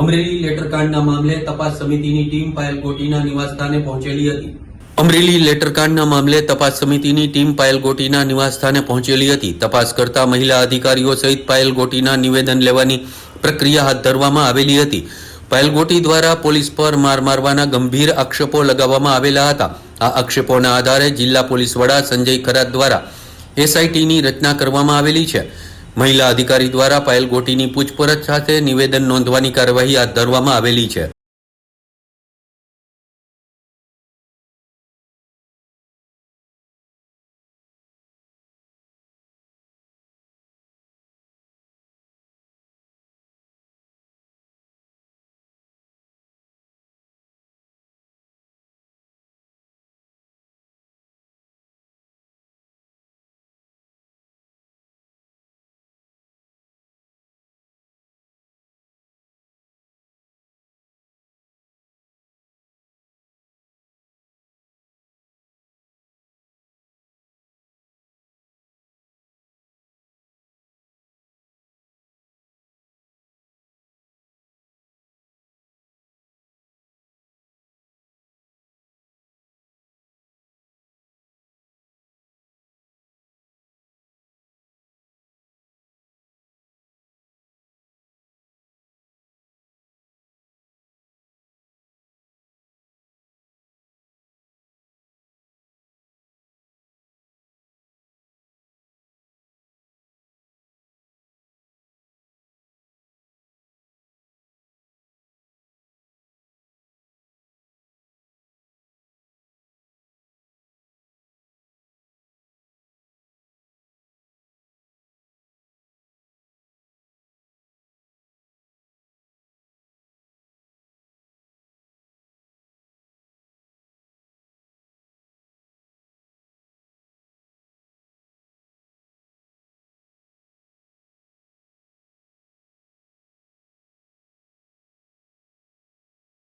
અમરેલી લેટરકાંડના મામલે તપાસ સમિતિની ટીમ પાયલ નિવાસસ્થાને પહોંચેલી હતી. અમરેલી લેટરકાંડના મામલે તપાસ સમિતિની ટીમ પાયલ નિવાસસ્થાને પહોંચેલી હતી. તપાસ કરતા મહિલા અધિકારીઓ સહિત પાયલ નિવેદન લેવાની પ્રક્રિયા હાથ ધરવામાં આવેલી હતી. પાયલ ગોટી દ્વારા પોલીસ પર માર મારવાના ગંભીર આક્ષેપો લગાવવામાં આવેલા હતા. આ આક્ષેપોના આધારે જિલ્લા પોલીસ વડા સંજય ખરાત દ્વારા એસઆઈટીની રચના કરવામાં આવેલી છે. મહિલા અધિકારી દ્વારા પાયલ ગોટીની પૂછપરછ સાથે નિવેદન નોંધવાની કાર્યવાહી હાથ ધરવામાં આવેલી છે.